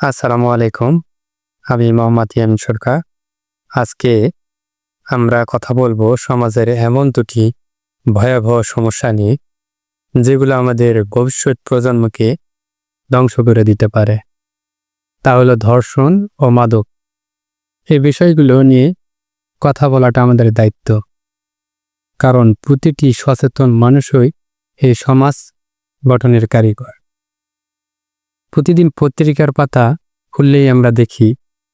আসসালামু আলাইকুম। আমি মোহাম্মদ ইয়ামিন সরকার। আজকে আমরা কথা বলব সমাজের এমন দুটি ভয়াবহ সমস্যা নিয়ে, যেগুলো আমাদের ভবিষ্যৎ প্রজন্মকে ধ্বংস করে দিতে পারে। তা হলো ধর্ষণ ও মাদক। এই বিষয়গুলো নিয়ে কথা বলাটা আমাদের দায়িত্ব। কারণ প্রতিটি সচেতন মানুষই এই সমাজ গঠনের কারিগর। প্রতিদিন পত্রিকার পাতা খুললেই আমরা দেখি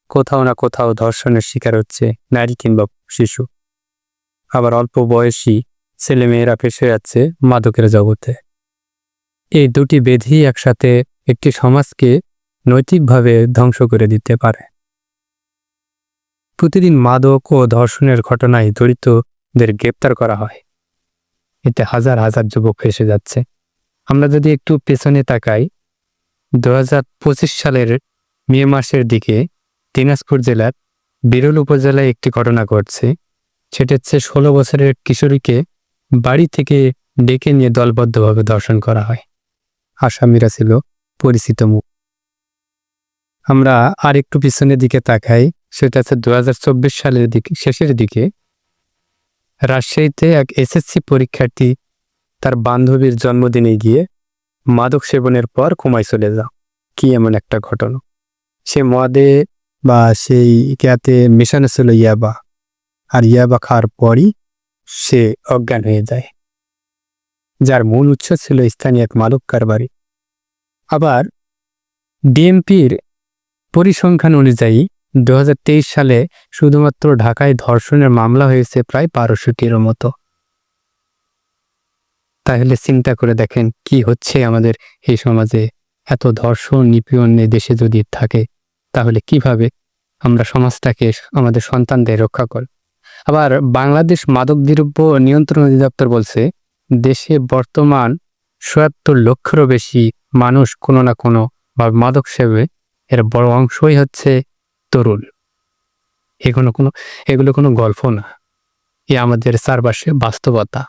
কোথাও না কোথাও ধর্ষণের শিকার হচ্ছে নারী কিংবা শিশু। আবার অল্প বয়সী ছেলেমেয়েরা ফেসে যাচ্ছে মাদকের জগতে। এই দুটি বেধি একসাথে একটি সমাজকে নৈতিকভাবে ধ্বংস করে দিতে পারে। প্রতিদিন মাদক ও ধর্ষণের ঘটনায় জড়িতদের গ্রেপ্তার করা হয়। এতে হাজার হাজার যুবক ফেসে যাচ্ছে। আমরা যদি একটু পেছনে তাকাই দু হাজার পঁচিশ সালের মে মাসের দিকে দিনাজপুর জেলার বিরল উপজেলায় একটি ঘটনা ঘটছে। সেটা হচ্ছে ষোলো বছরের কিশোরীকে বাড়ি থেকে ডেকে নিয়ে দলবদ্ধভাবে দর্শন করা হয়। আসামিরা ছিল পরিচিত মুখ আমরা আর একটু পিছনের দিকে তাকাই। সেটা হচ্ছে দু হাজার চব্বিশ সালের দিকে, শেষের দিকে। রাজশাহীতে এক এসএসসি পরীক্ষার্থী তার বান্ধবীর জন্মদিনে গিয়ে মাদক সেবনের পর কোমায় চলে যাও। কি এমন একটা ঘটনা? সে মদে বা সেই ক্যাতে মেশানো ছিল ইয়াবা আর ইয়াবা খাওয়ার পরই সে অজ্ঞান হয়ে যায়। যার মূল উৎস ছিল স্থানীয় এক মাদক কারবারি। আবার ডিএমপির পরিসংখ্যান অনুযায়ী দু হাজার তেইশ সালে শুধুমাত্র ঢাকায় ধর্ষণের মামলা হয়েছে প্রায় বারোশোটির মতো। তাহলে চিন্তা করে দেখেন কি হচ্ছে আমাদের এই সমাজে। এত ধর্ষণ, নিপীড়ন দেশে যদি থাকে, তাহলে কীভাবে আমরা সমাজটাকে, আমাদের সন্তানদের রক্ষা কর? আবার বাংলাদেশ মাদক দ্রব্য নিয়ন্ত্রণ অধিদপ্তর বলছে, দেশে বর্তমান সয়াত্তর লক্ষেরও বেশি মানুষ কোনো না কোনো বা মাদক সেবে এর বড় অংশই হচ্ছে তরুণ। এগুলো কোনো এগুলো কোনো গল্প না। এ আমাদের চারপাশে বাস্তবতা।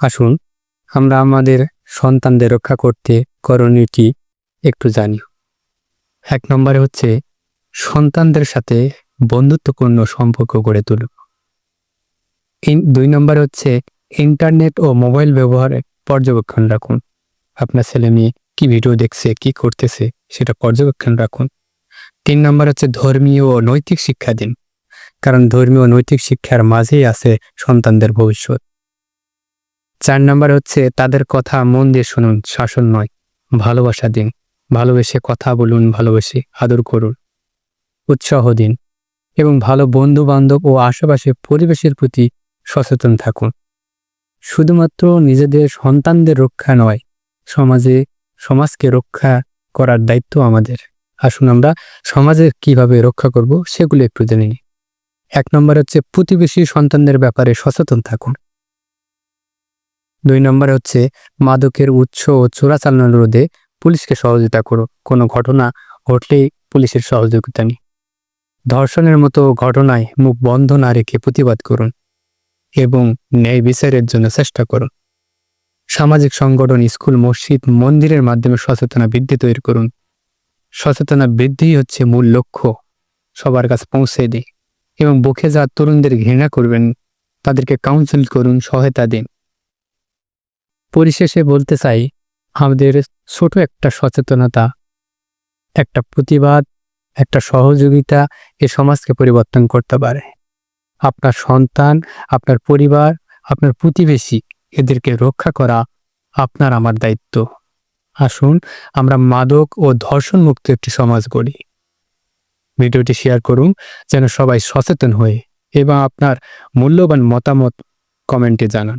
আসুন, আমরা আমাদের সন্তানদের রক্ষা করতে করণীয়টি একটু জানি। এক নম্বরে হচ্ছে, সন্তানদের সাথে বন্ধুত্বপূর্ণ সম্পর্ক গড়ে তুলুন। দুই নম্বরে হচ্ছে, ইন্টারনেট ও মোবাইল ব্যবহারে পর্যবেক্ষণ রাখুন। আপনার ছেলে মেয়ে কি ভিডিও দেখছে, কি করতেছে, সেটা পর্যবেক্ষণ রাখুন। তিন নম্বর হচ্ছে, ধর্মীয় ও নৈতিক শিক্ষা দিন। কারণ ধর্মীয় ও নৈতিক শিক্ষার মাঝেই আছে সন্তানদের ভবিষ্যৎ। চার নাম্বার হচ্ছে তাদের কথা মন দিয়ে শুনুন, শাসন নয়। ভালোবাসা দিন, ভালোবেসে কথা বলুন, ভালোবেসে আদর করুন। উৎসাহ দিন এবং ভালো বন্ধু বান্ধব ও আশেপাশে পরিবেশের প্রতি সচেতন থাকুন। শুধুমাত্র নিজেদের সন্তানদের রক্ষা নয়, সমাজে, সমাজকে রক্ষা করার দায়িত্ব আমাদের। আসুন আমরা সমাজে কীভাবে রক্ষা করব সেগুলো একটু জেনে নিই। এক নম্বর হচ্ছে প্রতিবেশী সন্তানদের ব্যাপারে সচেতন থাকুন। দুই নম্বরে হচ্ছে, মাদকের উৎস ও চোরাচালান রোধে পুলিশকে সহযোগিতা করো। কোনো ঘটনা ঘটলেই পুলিশের সহযোগিতা নিই ধর্ষণের মতো ঘটনায় মুখ বন্ধ না রেখে প্রতিবাদ করুন এবং ন্যায় বিচারের জন্য চেষ্টা করুন। সামাজিক সংগঠন, স্কুল, মসজিদ, মন্দিরের মাধ্যমে সচেতনা বৃদ্ধি তৈরি করুন। সচেতনা বৃদ্ধি হচ্ছে মূল লক্ষ্য। সবার কাছে পৌঁছে দিই এবং বুকে যা তরুণদের ঘৃণা করবেন, তাদেরকে কাউন্সিল করুন, সহায়তা দিন। পরিশেষে বলতে চাই, আমাদের ছোট একটা সচেতনতা, একটা প্রতিবাদ, একটা সহযোগিতা এ সমাজকে পরিবর্তন করতে পারে। আপনার সন্তান, আপনার পরিবার, আপনার প্রতিবেশী এদেরকে রক্ষা করা আপনার আমার দায়িত্ব। আসুন, আমরা মাদক ও ধর্ষণ মুক্ত একটি সমাজ গড়ি। ভিডিওটি শেয়ার করুন, যেন সবাই সচেতন হয়ে এবং আপনার মূল্যবান মতামত কমেন্টে জানান।